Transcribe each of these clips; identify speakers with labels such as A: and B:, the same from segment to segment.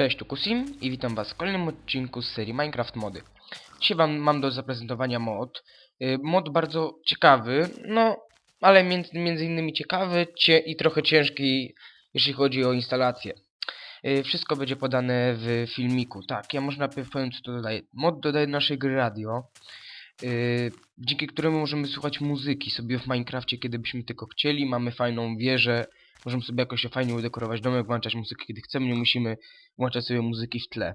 A: Cześć, tu Kusim i witam was w kolejnym odcinku z serii Minecraft Mody. Dzisiaj wam mam do zaprezentowania mod. Y, Mod bardzo ciekawy, no, ale między, między innymi ciekawy cie, i trochę ciężki, jeśli chodzi o instalację. Y, Wszystko będzie podane w filmiku. Tak, ja najpierw powiem co to dodaje. Mod dodaje do naszej gry radio, y, dzięki któremu możemy słuchać muzyki sobie w Minecrafcie, kiedy byśmy tylko chcieli. Mamy fajną wieżę, możemy sobie jakoś fajnie udekorować domek, włączać muzykę kiedy chcemy, nie musimy włączać sobie muzyki w tle.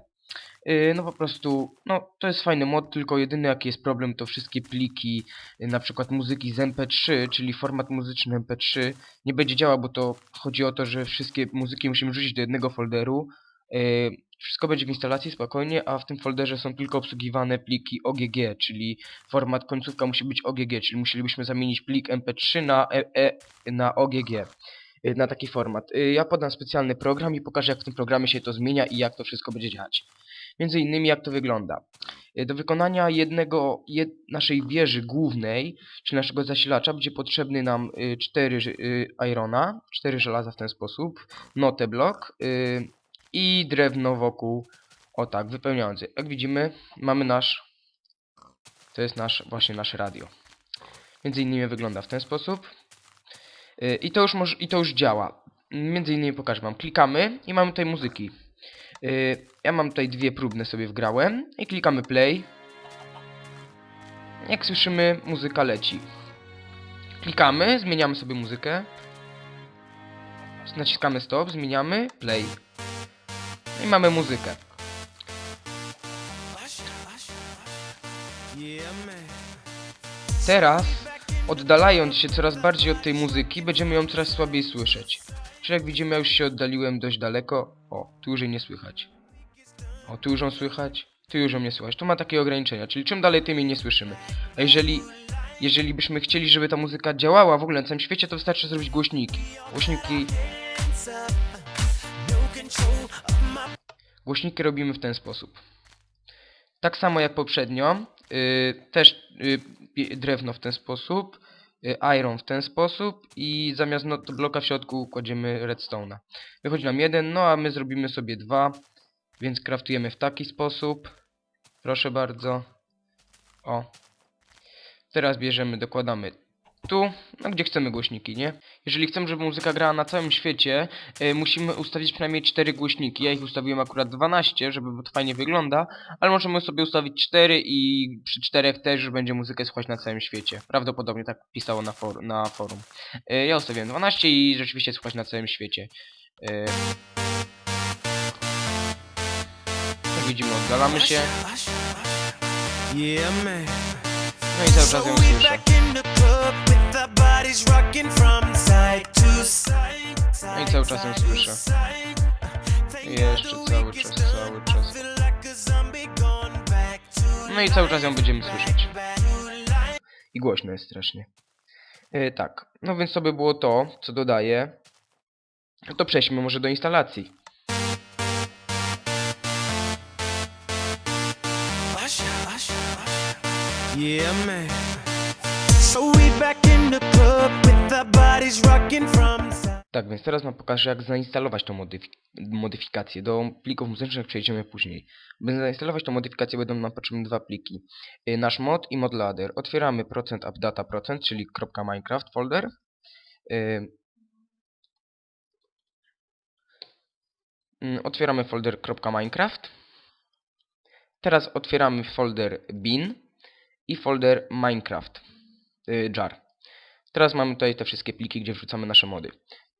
A: Yy, no po prostu, no to jest fajny mod, tylko jedyny jaki jest problem to wszystkie pliki, yy, na przykład muzyki z MP3, czyli format muzyczny MP3 nie będzie działał, bo to chodzi o to, że wszystkie muzyki musimy wrzucić do jednego folderu. Yy, wszystko będzie w instalacji spokojnie, a w tym folderze są tylko obsługiwane pliki OGG, czyli format końcówka musi być OGG, czyli musielibyśmy zamienić plik MP3 na, e, e, na OGG y, na taki format. Y, Ja podam specjalny program i pokażę jak w tym programie się to zmienia i jak to wszystko będzie działać. Między innymi jak to wygląda. Y, Do wykonania jednego jed, naszej wieży głównej, czy naszego zasilacza, będzie potrzebny nam 4 irona, 4 żelaza w ten sposób, notę blok y, i drewno wokół, o tak, wypełniający. Jak widzimy, mamy nasz, to jest nasz, właśnie nasze radio. Między innymi wygląda w ten sposób. Y, I to już może, i to już działa. Między innymi pokażę wam. Klikamy i mamy tutaj muzyki. Y, Ja mam tutaj dwie próbne sobie wgrałem i klikamy play. Jak słyszymy, muzyka leci. Klikamy, zmieniamy sobie muzykę. Naciskamy stop, zmieniamy, play. I mamy muzykę. Teraz, oddalając się coraz bardziej od tej muzyki, będziemy ją coraz słabiej słyszeć. Czyli jak widzimy, ja już się oddaliłem dość daleko. O, tu już jej nie słychać. O, tu już ją słychać. Tu już ją nie słychać. Tu ma takie ograniczenia, czyli czym dalej, tym jej nie słyszymy. A jeżeli, jeżeli byśmy chcieli, żeby ta muzyka działała w ogóle na całym świecie, to wystarczy zrobić głośniki. Głośniki... Głośniki robimy w ten sposób. Tak samo jak poprzednio, yy, też yy, drewno w ten sposób, yy, iron w ten sposób i zamiast not bloka w środku kładziemy redstone'a. Wychodzi nam jeden, no a my zrobimy sobie dwa, więc kraftujemy w taki sposób. Proszę bardzo. O. Teraz bierzemy, dokładamy tu, no gdzie chcemy głośniki, nie? Jeżeli chcemy, żeby muzyka grała na całym świecie, y, musimy ustawić przynajmniej 4 głośniki. Ja ich ustawiłem akurat 12, żeby to fajnie wygląda, ale możemy sobie ustawić 4 i przy 4 też będzie muzykę słuchać na całym świecie. Prawdopodobnie tak pisało na, for na forum. Y, ja ustawiłem 12 i rzeczywiście słuchać na całym świecie. Y, widzimy, oddalamy się.
B: Yeah, man.
A: No i cały czas ją słyszę. No i cały czas ją słyszę. Jeszcze cały czas, cały czas. No i cały czas ją będziemy słyszeć. I głośno jest strasznie. E, tak, no więc to by było to, co dodaję. No to przejdźmy może do instalacji.
B: Yeah, man. So we back in the club with bodies rocking from.
A: Tak, więc teraz wam pokażę jak zainstalować tą modyfik modyfikację. Do plików muzycznych przejdziemy później. By zainstalować tą modyfikację będą nam potrzebne dwa pliki. E, nasz mod i modlader. Otwieramy procent appdata procent, czyli .minecraft folder. E, mm, Otwieramy folder .minecraft. Teraz otwieramy folder bin i folder Minecraft y, jar. Teraz mamy tutaj te wszystkie pliki, gdzie wrzucamy nasze mody.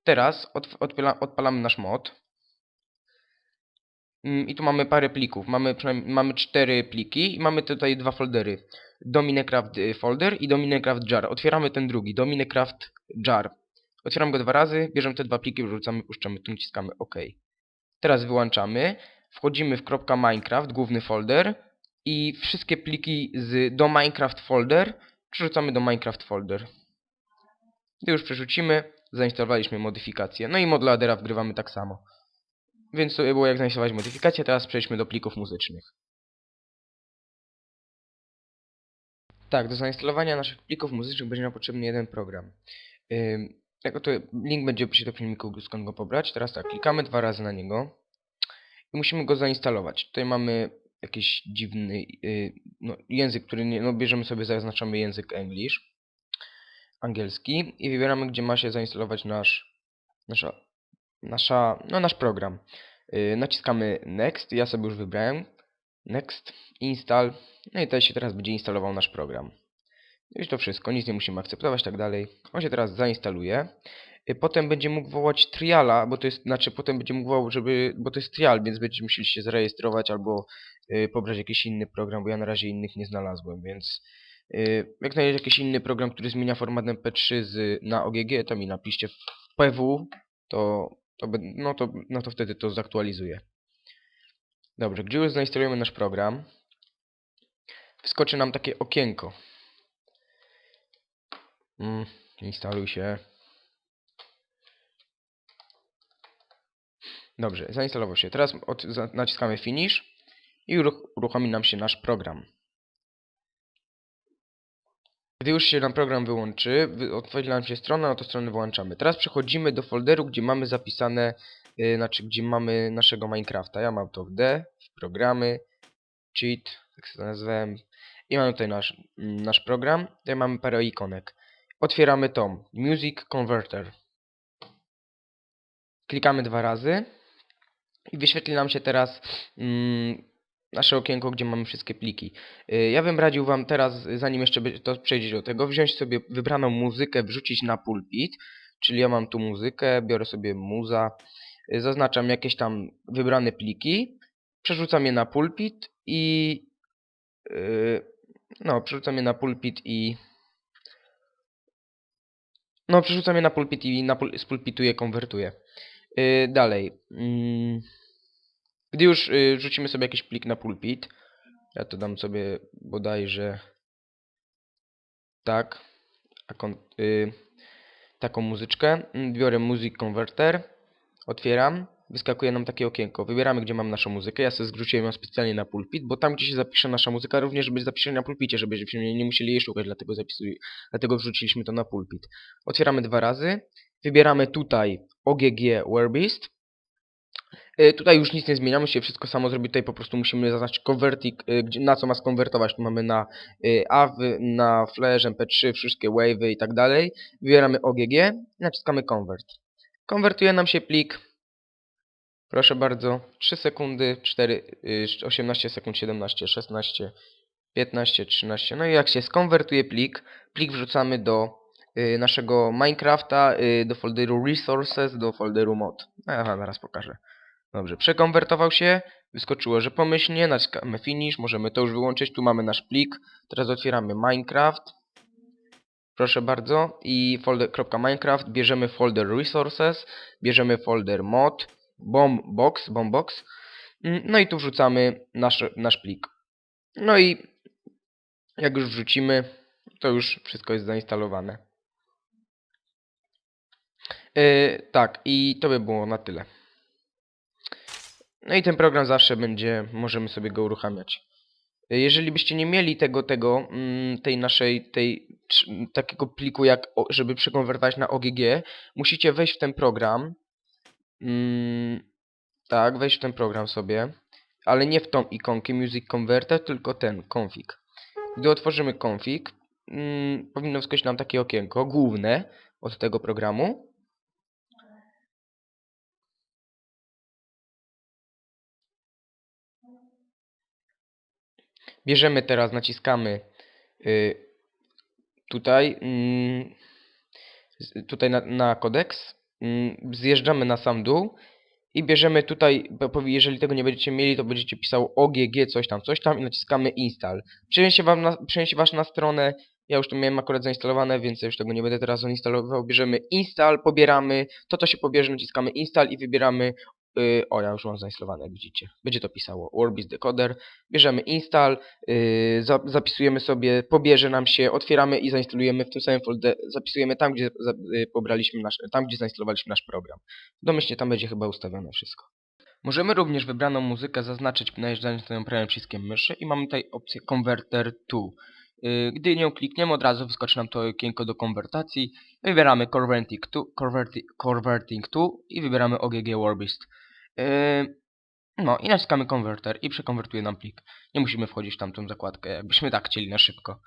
A: Teraz odpala- odpalamy nasz mod. Mm, I tu mamy parę plików. Mamy mamy cztery pliki i mamy tutaj dwa foldery. Do Minecraft y, folder i do Minecraft jar. Otwieramy ten drugi, do Minecraft jar. Otwieram go dwa razy, bierzemy te dwa pliki, wrzucamy, puszczamy, tu naciskamy OK. Teraz wyłączamy, wchodzimy w .minecraft, główny folder i wszystkie pliki z do Minecraft folder przerzucamy do Minecraft folder. Gdy już przerzucimy, zainstalowaliśmy modyfikację. No i modladera wgrywamy tak samo. Więc to było jak zainstalować modyfikację, teraz przejdźmy do plików muzycznych. Tak, do zainstalowania naszych plików muzycznych będzie nam potrzebny jeden program. Ym, jako to link będzie w do filmiku, skąd go pobrać. Teraz tak, klikamy dwa razy na niego. i musimy go zainstalować. Tutaj mamy jakiś dziwny y, no, język, który nie, no bierzemy sobie, zaznaczamy język English, angielski i wybieramy, gdzie ma się zainstalować nasz, nasza, nasza, no nasz program. Y, naciskamy Next, ja sobie już wybrałem, Next, Install, no i tutaj się teraz będzie instalował nasz program. Już to wszystko, nic nie musimy akceptować, tak dalej. On się teraz zainstaluje. Y, Potem będzie mógł wołać triala, bo to jest, znaczy potem będzie mógł wołać, żeby, bo to jest trial, więc będziecie musieli się zarejestrować albo y, pobrać jakiś inny program, bo ja na razie innych nie znalazłem, więc y, jak znajdziecie jakiś inny program, który zmienia format MP3 z, na OGG, to mi napiszcie w PW, to, to, no to, no to wtedy to zaktualizuję. Dobrze, gdzie już zainstalujemy nasz program, wskoczy nam takie okienko. Mm, instaluj się. Dobrze, zainstalował się. Teraz od, naciskamy Finish i uruch, uruchomi nam się nasz program. Gdy już się nam program wyłączy, wy, otworzy nam się strona, no to stronę wyłączamy. Teraz przechodzimy do folderu, gdzie mamy zapisane, yy, znaczy gdzie mamy naszego Minecrafta. Ja mam to w D, w programy, cheat, tak sobie to nazwałem. I mamy tutaj nasz, mm, nasz program. Tutaj mamy parę ikonek. Otwieramy tom, Music Converter. Klikamy dwa razy i wyświetli nam się teraz mm, nasze okienko, gdzie mamy wszystkie pliki. Y, Ja bym radził Wam teraz, zanim jeszcze to przejdzie do tego, wziąć sobie wybraną muzykę, wrzucić na pulpit, czyli ja mam tu muzykę, biorę sobie muza, y, zaznaczam jakieś tam wybrane pliki, przerzucam je na pulpit i y, no, przerzucam je na pulpit i no, przerzucam je na pulpit i na pul z pulpitu je konwertuję. Yy, dalej. Mm, Gdy już y, rzucimy sobie jakiś plik na pulpit, ja to dam sobie bodajże tak, y, taką muzyczkę. Mm, Biorę Music Converter, otwieram, wyskakuje nam takie okienko. Wybieramy, gdzie mam naszą muzykę. Ja sobie zrzuciłem ją specjalnie na pulpit, bo tam, gdzie się zapisze nasza muzyka, również będzie zapisze na pulpicie, żebyśmy nie musieli jej szukać, dlatego, zapisuj, dlatego wrzuciliśmy to na pulpit. Otwieramy dwa razy, wybieramy tutaj OGG Werbist. Y, Tutaj już nic nie zmieniamy, się wszystko samo zrobi. Tutaj po prostu musimy zaznaczyć converting, gdzie, na co ma skonwertować. Tu mamy na y, AV, na Flash, MP3, wszystkie wave'y i tak dalej. Wybieramy OGG naciskamy convert. Konwertuje nam się plik. Proszę bardzo, 3 sekundy, 4, y, 18 sekund, 17, 16, 15, 13. No i jak się skonwertuje plik, plik wrzucamy do naszego Minecrafta, y, do folderu resources, do folderu mod. No ja wam zaraz pokażę. Dobrze, przekonwertował się, wyskoczyło, że pomyślnie, naciskamy finish, możemy to już wyłączyć, tu mamy nasz plik, teraz otwieramy Minecraft, proszę bardzo, i folder.minecraft, bierzemy folder resources, bierzemy folder mod, bombbox, bombbox, mm, no i tu wrzucamy nasz, nasz plik. No i jak już wrzucimy, to już wszystko jest zainstalowane. Yy, tak, i to by było na tyle. No i ten program zawsze będzie, możemy sobie go uruchamiać. Y, Jeżeli byście nie mieli tego, tego, mm, tej naszej, tej, takiego pliku, jak, żeby przekonwertować na OGG, musicie wejść w ten program. Mm, tak, wejść w ten program sobie, ale nie w tą ikonkę Music Converter, tylko ten, config. Gdy otworzymy config, mm, powinno wskoczyć nam takie okienko, główne od tego programu. Bierzemy teraz, naciskamy y, tutaj, mm, tutaj na, na kodeks, mm, zjeżdżamy na sam dół i bierzemy tutaj, jeżeli tego nie będziecie mieli, to będziecie pisało OGG coś tam, coś tam i naciskamy install. Przeniesie, wam na, przeniesie was na stronę, ja już to miałem akurat zainstalowane, więc już tego nie będę teraz instalował. Bierzemy install, pobieramy, to co się pobierze, naciskamy install i wybieramy, y, o ja już mam zainstalowane, jak widzicie. Będzie to pisało Orbis Decoder, bierzemy install, Yy, za- zapisujemy sobie, pobierze nam się, otwieramy i zainstalujemy w tym samym folderze, zapisujemy tam, gdzie yy, pobraliśmy nasz, tam, gdzie zainstalowaliśmy nasz program. Domyślnie tam będzie chyba ustawione wszystko. Możemy również wybraną muzykę zaznaczyć najeżdżając na nią prawym przyciskiem myszy i mamy tutaj opcję Converter to. Gdy nią klikniemy, od razu wyskoczy nam to okienko do konwertacji. Wybieramy Converting to, converti, converting to i wybieramy OGG Warbist. Yy, No i naciskamy konwerter i przekonwertuje nam plik. Nie musimy wchodzić w tamtą zakładkę, jakbyśmy tak chcieli na szybko.